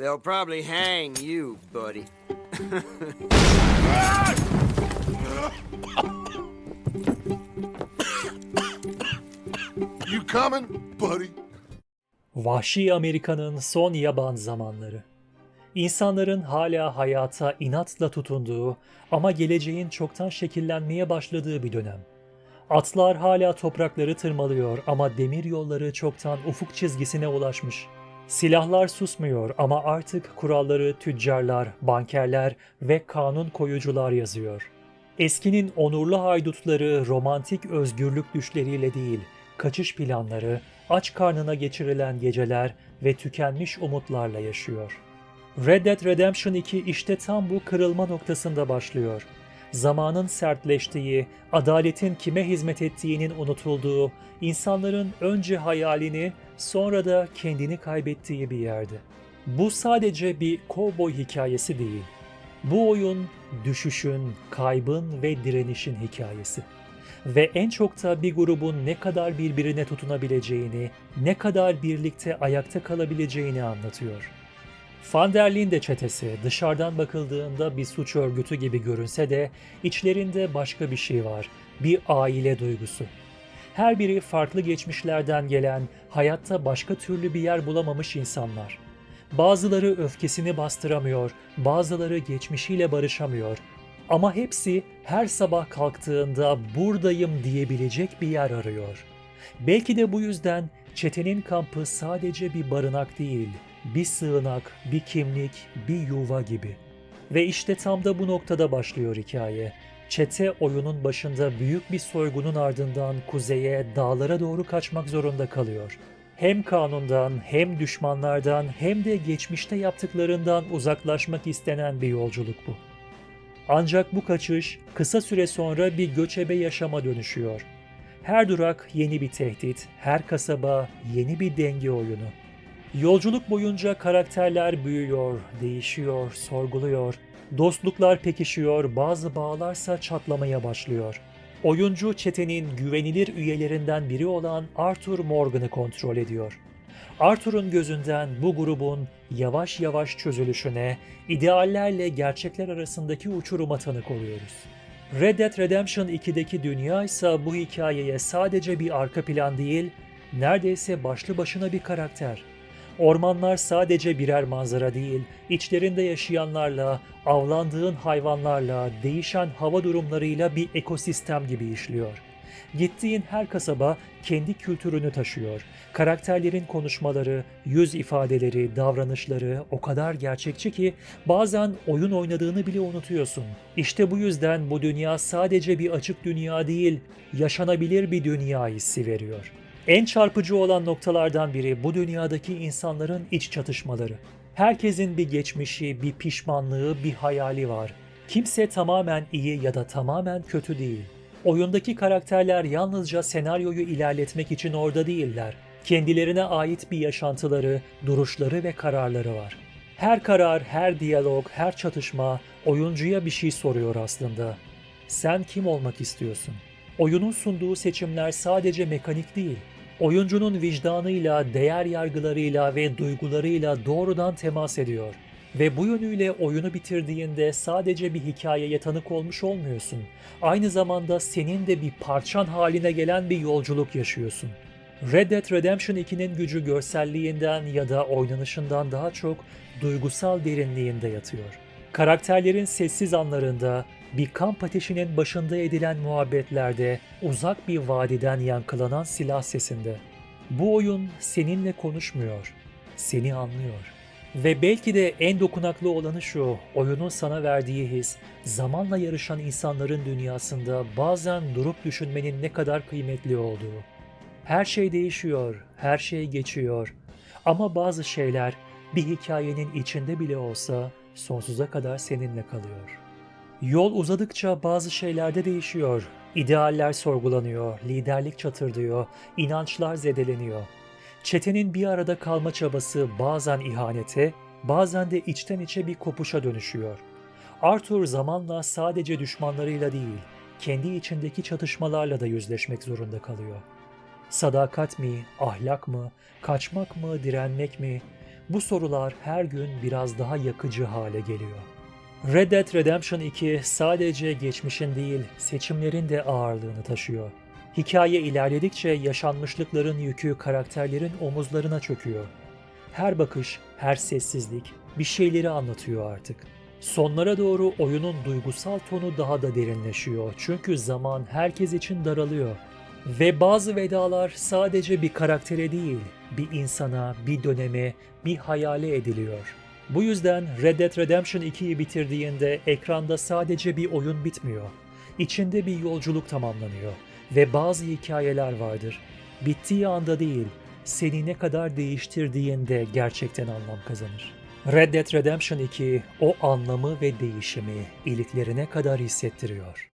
They'll probably hang you, buddy. You coming, buddy? Vahşi Amerika'nın son yaban zamanları. İnsanların hala hayata inatla tutunduğu ama geleceğin çoktan şekillenmeye başladığı bir dönem. Atlar hala toprakları tırmalıyor ama demir yolları çoktan ufuk çizgisine ulaşmış. Silahlar susmuyor ama artık kuralları tüccarlar, bankerler ve kanun koyucular yazıyor. Eskinin onurlu haydutları romantik özgürlük düşleriyle değil, kaçış planları, aç karnına geçirilen geceler ve tükenmiş umutlarla yaşıyor. Red Dead Redemption 2 işte tam bu kırılma noktasında başlıyor. Zamanın sertleştiği, adaletin kime hizmet ettiğinin unutulduğu, insanların önce hayalini sonra da kendini kaybettiği bir yerde. Bu sadece bir kovboy hikayesi değil. Bu oyun düşüşün, kaybın ve direnişin hikayesi. Ve en çok da bir grubun ne kadar birbirine tutunabileceğini, ne kadar birlikte ayakta kalabileceğini anlatıyor. Van der Linde çetesi dışarıdan bakıldığında bir suç örgütü gibi görünse de içlerinde başka bir şey var. Bir aile duygusu. Her biri farklı geçmişlerden gelen, hayatta başka türlü bir yer bulamamış insanlar. Bazıları öfkesini bastıramıyor, bazıları geçmişiyle barışamıyor. Ama hepsi her sabah kalktığında buradayım diyebilecek bir yer arıyor. Belki de bu yüzden çetenin kampı sadece bir barınak değil, bir sığınak, bir kimlik, bir yuva gibi. Ve işte tam da bu noktada başlıyor hikaye. Çete oyunun başında büyük bir soygunun ardından kuzeye, dağlara doğru kaçmak zorunda kalıyor. Hem kanundan, hem düşmanlardan, hem de geçmişte yaptıklarından uzaklaşmak istenen bir yolculuk bu. Ancak bu kaçış kısa süre sonra bir göçebe yaşama dönüşüyor. Her durak yeni bir tehdit, her kasaba yeni bir denge oyunu. Yolculuk boyunca karakterler büyüyor, değişiyor, sorguluyor. Dostluklar pekişiyor, bazı bağlarsa çatlamaya başlıyor. Oyuncu çetenin güvenilir üyelerinden biri olan Arthur Morgan'ı kontrol ediyor. Arthur'un gözünden bu grubun yavaş yavaş çözülüşüne, ideallerle gerçekler arasındaki uçuruma tanık oluyoruz. Red Dead Redemption 2'deki dünya ise bu hikayeye sadece bir arka plan değil, neredeyse başlı başına bir karakter. Ormanlar sadece birer manzara değil, içlerinde yaşayanlarla, avlandığın hayvanlarla, değişen hava durumlarıyla bir ekosistem gibi işliyor. Gittiğin her kasaba kendi kültürünü taşıyor. Karakterlerin konuşmaları, yüz ifadeleri, davranışları o kadar gerçekçi ki bazen oyun oynadığını bile unutuyorsun. İşte bu yüzden bu dünya sadece bir açık dünya değil, yaşanabilir bir dünya hissi veriyor. En çarpıcı olan noktalardan biri bu dünyadaki insanların iç çatışmaları. Herkesin bir geçmişi, bir pişmanlığı, bir hayali var. Kimse tamamen iyi ya da tamamen kötü değil. Oyundaki karakterler yalnızca senaryoyu ilerletmek için orada değiller. Kendilerine ait bir yaşantıları, duruşları ve kararları var. Her karar, her diyalog, her çatışma oyuncuya bir şey soruyor aslında. Sen kim olmak istiyorsun? Oyunun sunduğu seçimler sadece mekanik değil. Oyuncunun vicdanıyla, değer yargılarıyla ve duygularıyla doğrudan temas ediyor. Ve bu yönüyle oyunu bitirdiğinde sadece bir hikayeye tanık olmuş olmuyorsun. Aynı zamanda senin de bir parçan haline gelen bir yolculuk yaşıyorsun. Red Dead Redemption 2'nin gücü görselliğinden ya da oynanışından daha çok duygusal derinliğinde yatıyor. Karakterlerin sessiz anlarında, bir kamp ateşinin başında edilen muhabbetlerde, uzak bir vadiden yankılanan silah sesinde. Bu oyun seninle konuşmuyor, seni anlıyor. Ve belki de en dokunaklı olanı şu, oyunun sana verdiği his, zamanla yarışan insanların dünyasında bazen durup düşünmenin ne kadar kıymetli olduğu. Her şey değişiyor, her şey geçiyor. Ama bazı şeyler bir hikayenin içinde bile olsa sonsuza kadar seninle kalıyor. Yol uzadıkça bazı şeyler de değişiyor. İdealler sorgulanıyor, liderlik çatırdıyor, inançlar zedeleniyor. Çetenin bir arada kalma çabası bazen ihanete, bazen de içten içe bir kopuşa dönüşüyor. Arthur zamanla sadece düşmanlarıyla değil, kendi içindeki çatışmalarla da yüzleşmek zorunda kalıyor. Sadakat mi, ahlak mı, kaçmak mı, direnmek mi? Bu sorular her gün biraz daha yakıcı hale geliyor. Red Dead Redemption 2 sadece geçmişin değil, seçimlerin de ağırlığını taşıyor. Hikaye ilerledikçe yaşanmışlıkların yükü karakterlerin omuzlarına çöküyor. Her bakış, her sessizlik bir şeyleri anlatıyor artık. Sonlara doğru oyunun duygusal tonu daha da derinleşiyor çünkü zaman herkes için daralıyor. Ve bazı vedalar sadece bir karaktere değil, bir insana, bir döneme, bir hayale ediliyor. Bu yüzden Red Dead Redemption 2'yi bitirdiğinde ekranda sadece bir oyun bitmiyor. İçinde bir yolculuk tamamlanıyor ve bazı hikayeler vardır. Bittiği anda değil, seni ne kadar değiştirdiğinde gerçekten anlam kazanır. Red Dead Redemption 2 o anlamı ve değişimi iliklerine kadar hissettiriyor.